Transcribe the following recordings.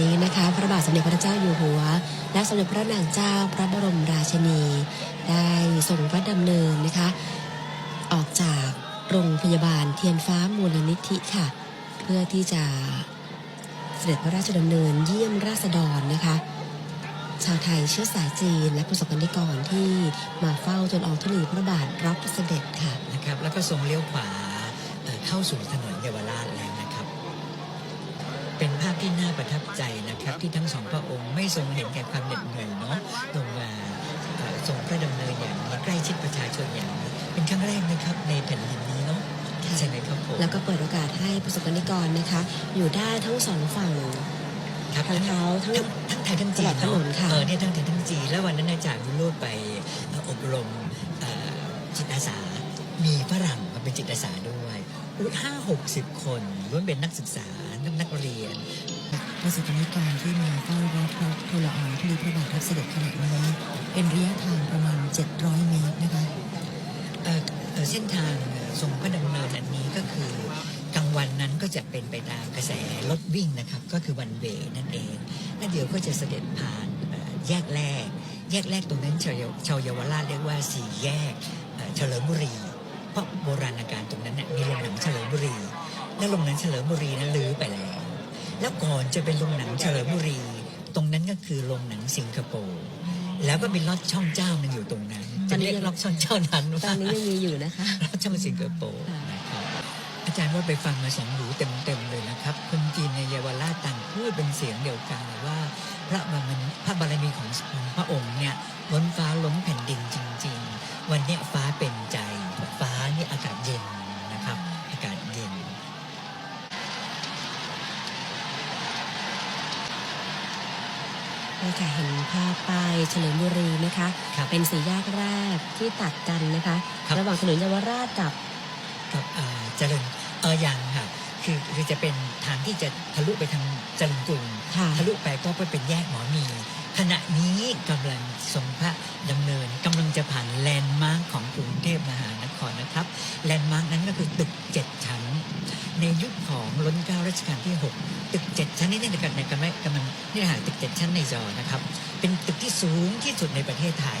นี้นะคะ พระบาทสมเด็จพระเจ้าอยู่หัว และสมเด็จพระนางเจ้าพระบรมราชินี ได้ทรงพระดำเนินนะคะ ออกจากโรงพยาบาลเทียนฟ้ามูลนิธิค่ะ เพื่อที่จะเสด็จพระราชดำเนินเยี่ยมราษฎรนะคะ ชาวไทยเชื้อสายจีนและประสบกนิกรที่มาเฝ้าจนออกทุลีพระบาทรับเสด็จค่ะนะครับแล้วก็ทรงเลี้ยวขวาเอ่อเข้าสู่ถนน ไม่ทรงเห็นแก่ความเหน็ดเหนื่อยเนาะลงมาเอ่อทรงพระดำเนินอย่างนี้ใกล้ชิดประชาชนอย่างนี้เป็นครั้งแรกนะครับในแผ่นดินนี้เนาะค่ะใช่ไหมครับผมแล้วก็เปิดโอกาสให้ประสบกนิกรนะคะ อยู่ได้ทั้งสองฝั่งครับทั้งเท้าทั้งทั้งทั้งไทยทั้งจีนตลอดถนนเนาะค่ะเออเนี่ยทั้งไทยทั้งจีนแล้ววันนั้นอาจารย์วิโรจน์ไปเอ่ออบรมเอ่อจิตอาสา มีฝรั่งมาเป็นจิตอาสาด้วยห้าหกสิบคนล้วนเป็นนักศึกษานักนักเรียน ประสบกนิกรที่มาเฝ้ารับพระทุลอองทุลีพระบาทรับเสด็จขณะนี้เป็นระยะทางประมาณ 700 เมตรนะคะเส้นทางทรงพระดำเนินอันนี้ก็คือกลางวันนั้นก็จะเป็นไปตามกระแสรถวิ่งนะครับ ก็คือวันเวนั่นเองแล้วเดี๋ยวก็จะเสด็จผ่านแยกแรก แยกแรกตรงนั้นชาวเยาชาวยาวราชเรียกว่าสี่แยกเฉลิมบุรีเพราะโบราณการตรงนั้นน่ะมีโรงหนังเฉลิมบุรีและโรงหนังเฉลิมบุรีนั้นลื้อไปแล้ว แล้วก่อนจะเป็นโรงหนังเฉลิมบุรี ตรงนั้นก็คือโรงหนังสิงคโปร์แล้วก็มีลอดช่องเจ้ามันอยู่ตรงนั้นตอจะนนี้เรียกลอดช่องเจ้านั้นตอว่านนี้ยังมีอยู่นะคะช่องสิงคโปร์ค่ะนะครับอาจารย์ว่าไปฟังมาสองหูเต็มๆเลยนะครับคนจีนในเยาวราชต่างพูดเป็นเสียงเดียวกันเลยว่า พระบารมีพระบารมีของของพระองค์เนี่ยล้นฟ้าล้นแผ่นดินจริง ๆ วันเนี้ยฟ้าเป็นใจ นี่ค่ะเห็นภาพป้ายเฉลิมบุรีนะคะ ครับเป็นสี่แยกแรกที่ตัดกันนะคะ ครับ ระหว่างถนนเยาวราชกับ กับอ่าเจริญเออยังค่ะคือคือจะเป็นทางที่จะทะลุไปทางเจริญกรุงค่ะ ทะลุไปก็ไปเป็นแยกหมอมี ขณะนี้กำลังทรงพระดำเนินกำลังจะผ่านแลนด์มาร์คของกรุงเทพมหานครนะครับแลนด์มาร์คนั้นก็คือตึกเจ็ดชั้น ในยุคของล้นเกล้ารัชกาลที่ 6 ตึกเจ็ดชั้นนี่เนกันในกำลังกำลังนี่นะฮะตึกเจ็ดชั้นในจอนะครับ เป็นตึกที่สูงที่สุดในประเทศไทย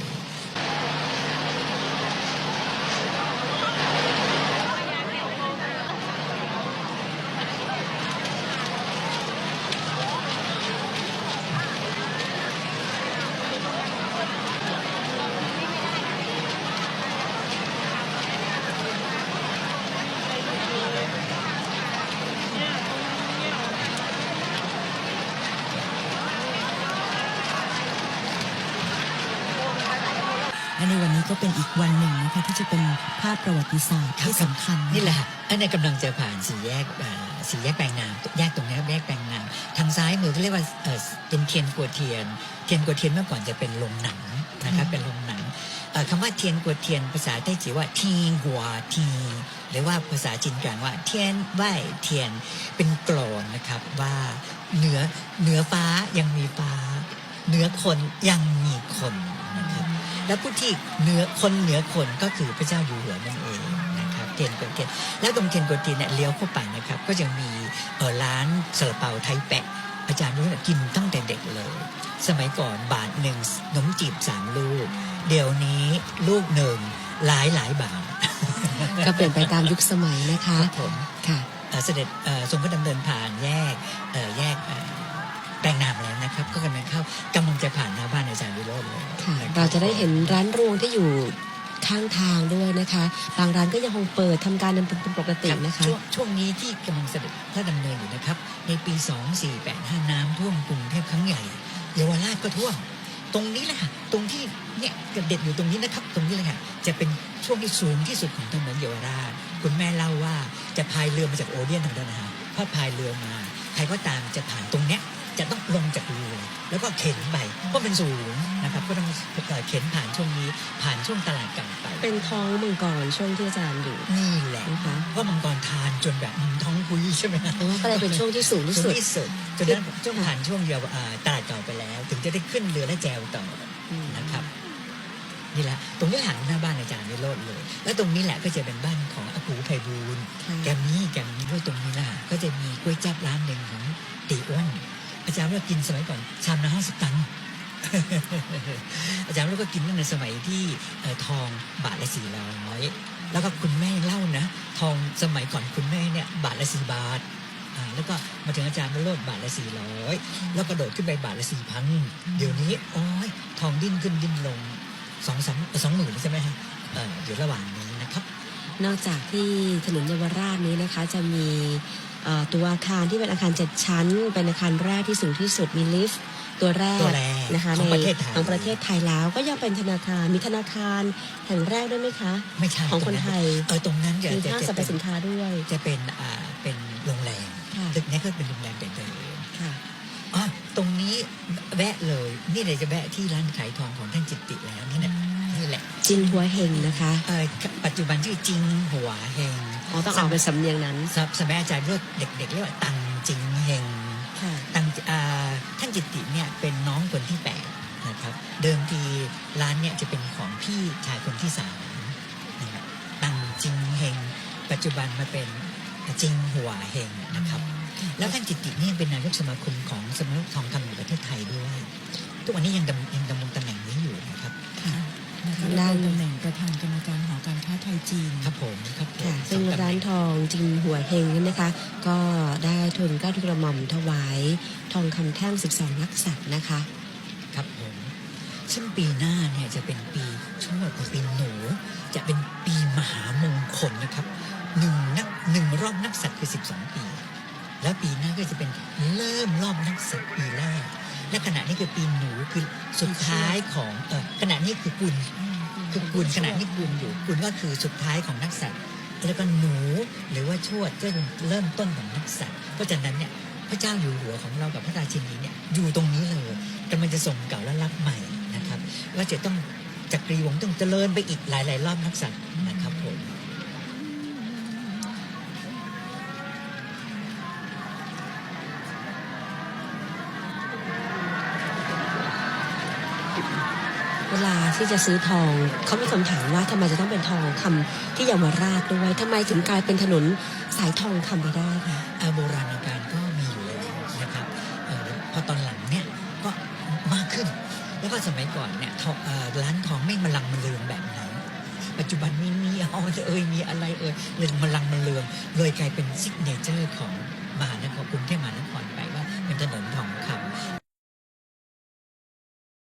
นวันนี้ก็เป็นอีกวันหนึ่งนะคะที่จะเป็นภาพประวัติศาสตร์ที่สำคัญนี่แหละฮะอันนี้กำลังจะผ่านสี่แยกอ่าสี่แยกแปลงนามแยกตรงนี้ครับแยกแปลงนามทางซ้ายมือเขาเรียกว่าเอ่อเป็นเทียนกัวเทียน เทียนกัวเทียนเมื่อก่อนจะเป็นโรงหนังนะครับเป็นโรงหนังเอ่อคำว่าเทียนกัวเทียนภาษาไต้จีว่าทีหัวทีหรือว่าภาษาจีนกลางว่า เทียนไหวเทียนเป็นกลอนนะครับว่าเหนือเหนือฟ้ายังมีฟ้าเหนือคนยังมีคนนะครับ และผู้ที่เหนือคนเหนือคนก็คือพระเจ้าอยู่หัวนั่นเองนะครับเทียนกวนเทียนแล้วตรงเทียนกวนเทียนเนี่ยเลี้ยวเข้าไปนะครับ ก็จะมีเออร้านซาลาเปาไทยแปะ อาจารย์รู้นะกินตั้งแต่เด็กเลย สมัยก่อนบาทหนึ่งขนมจีบสามลูก เดี๋ยวนี้ลูกหนึ่งหลายหลายบาท ก็เปลี่ยนไปตามยุคสมัยนะคะครับผมค่ะเอ่อเสด็จเอ่อทรงพระดำเนินผ่านแยกเอ่อแยกเอ่อแปลงนามแล้วนะครับ ก็กำลังเข้ากำลังจะผ่านหน้าบ้านอาจารย์วิโรจน์เลยค่ะนคบ เราจะได้เห็นร้านรวงที่อยู่ข้างทางด้วยนะคะ บางร้านก็ยังคงเปิดทำการดำเนินเป็นปกตินะคะช่วงช่วงนี้ที่กำลังเสด็จพระดำเนินอยู่นะครับ ในปี 2485 น้ำท่วมกรุงเทพครั้งใหญ่ เยาวราชก็ท่วม ตรงนี้แหละค่ะ ตรงที่เนี่ยกระเด็ดอยู่ตรงนี้นะครับ ตรงนี้เลยค่ะ จะเป็นช่วงที่สูงที่สุดของถนนเยาวราช คุณแม่เล่าว่าจะพายเรือมาจากโอเดียนทางด้านนะฮะพอพายเรือมา ใครก็ตามจะผ่านตรงเนี้ยจะต้องลงจากเรือ แล้วก็เข็นไปเพราะมันสูงนะครับก็ต้องเอ่อเข็นผ่านช่วงนี้ผ่านช่วงตลาดเก่าไป เป็นท้องมังกรช่วงที่อาจารย์อยู่นี่แหละนะคะเพราะมังกรทานจนแบบอืมท้องพุยใช่ไหมฮะอ๋อก็เลยเป็นช่วงที่สูงที่สุดที่สุดจนนั้นช่วงผ่านช่วงเดียวอ่าตลาดเก่าไปแล้ว ถึงจะได้ขึ้นเรือและแจวต่ออืมนะครับนี่แหละตรงนี้หลังหน้าบ้านอาจารย์วิโรจน์เลย แล้วตรงนี้แหละก็จะเป็นบ้านของอากูไพบูลย์ค่ะแกมมี่แกมมี่ด้วยตรงนี้แหละก็จะมีก๋วยจั๊บร้าน หนึ่งของตีอ้วนอาจารย์ว่าว่ากินสมัยก่อนชามละห้าสิบตังค์อาจารย์รู้ก็กินตั้งแต่สมัยที่ทองบาทละสี่ร้อยแล้วก็คุณแม่เล่านะ ทองสมัยก่อนคุณแม่เนี่ยบาทละสี่บาทแล้วก็มาถึงอาจารย์มาโลดบาทละสี่ร้อยแล้วกระโดดขึ้นไปบาทละสี่พันเดี๋ยวนี้โอ้ยทองดิ้นขึ้นดิ้นลงสองสามสองหมื่นใช่ไหมฮะเอออยู่ระหว่างนี้นะครับ นอกจากที่ถนนเยาวราชนี้นะคะจะมี ตัวอาคารที่เป็นอาคารเจ็ดชั้น เป็นอาคารแรกที่สูงที่สุดมีลิฟต์ตัวแรกตัวแรกนะคะของในประเทศไทย ของประเทศไทยแล้วก็ยังเป็นธนาคารมีธนาคารแห่งแรกด้วยไหมคะ ไม่ใช่ของคนตรไทย เออตรงนั้นจะมีจะห้างสรจะรพเป็นสินค้าด้วย จะเป็นอ่าเป็นโรงแรมค่ะตึกนี้ก็เป็นโรงแรมแต่เดิมค่ะอ๋อตรงนี้แวะเลยนี่เลยจะแวะที่ร้านขายทองของท่านจิตติแล้วนี่แหละนี่แหละจินหัวเฮงนะคะ เออปัจจุบันชื่อจิงหัวเฮง อ๋อต้องเอาเป็นสำเนียงนั้นสมสมัยอาจารย์เรียกเด็กๆเรียกว่าตังจิงเฮงค่ะ ตังอ่าท่านจิตติเนี่ยเป็นน้องคนที่แปดนะครับ เดิมทีร้านเนี่ยจะเป็นของพี่ชายคนที่สามนะครับตังจิงเฮงปัจจุบันมาเป็นจิงหัวเฮงนะครับ แล้วท่านจิตติเนี่ยเป็นนายกสมาคมของสมาคมทองคำแห่งประเทศไทยด้วย ทุกวันนี้ยังดำยังดำรงตำแหน่งนี้อยู่นะครับ ค่ะนะคะด้านดำตำแหน่งประธานกรรมการหอ การค้าไทยจีน ครับผมครับผมค่ะซึ่งสอตำแหร้าน่นทองจินหัวเฮงนี่นะคะ ก็ได้ทุนเกล้าทุนกระหม่อมถวาย ทองคำแท่ง 12 ลักษัตริย์นะคะ ครับผมซึ่งปีหน้าเนี่ยจะเป็นปีชวดกับปีหนู จะเป็นปีมหามงคลนะครับหนึ่งนักหนึ่งรอบนักสัตว์คือ 12 ปี แล้วปีหน้าก็จะเป็นเริ่มรอบนักสัตว์ปีแรกและขณะนี้คือปีหนูคือสุดท้ายของเออขณะนี้คือกุล คือกุลขณะนี้กุลอยู่กุลก็คือสุดท้ายของนักสัตว์แล้วก็หนูหรือว่าชวดก็เป็นเริ่มต้นของนักสัตว์เพราะฉะนั้นเนี่ยพระเจ้าอยู่หัวของเรากับพระราชินีเนี่ยอยู่ตรงนี้เลยกำลังจะส่งเก่าและรับใหม่นะครับว่าจะต้องจักรีวงต้องเจริญไปอีกหลาย ๆ รอบนักสัตว์นะครับ เวลาที่จะซื้อทอง เขามีคำถามว่าทำไมจะต้องเป็นทองคำที่เยาวราชด้วยทำไมถึงกลายเป็นถนนสายทองคำไปได้คะโบราณการก็มีอยู่แล้วนะครับออพอตอนหลังเนี่ยก็มากขึ้น แล้วก็สมัยก่อนเนี่ยร้านทองไม่มาลังมาเลืองแบบนั้นปัจจุบันมีมีเอาเอ่ยมีอะไรเอ่ยเลยมาลังมาเลืองเลยกลายเป็นซิกเนเจอร์ของมหานครกรุงเทพมหานครไปว่าเป็นถนนทองคำ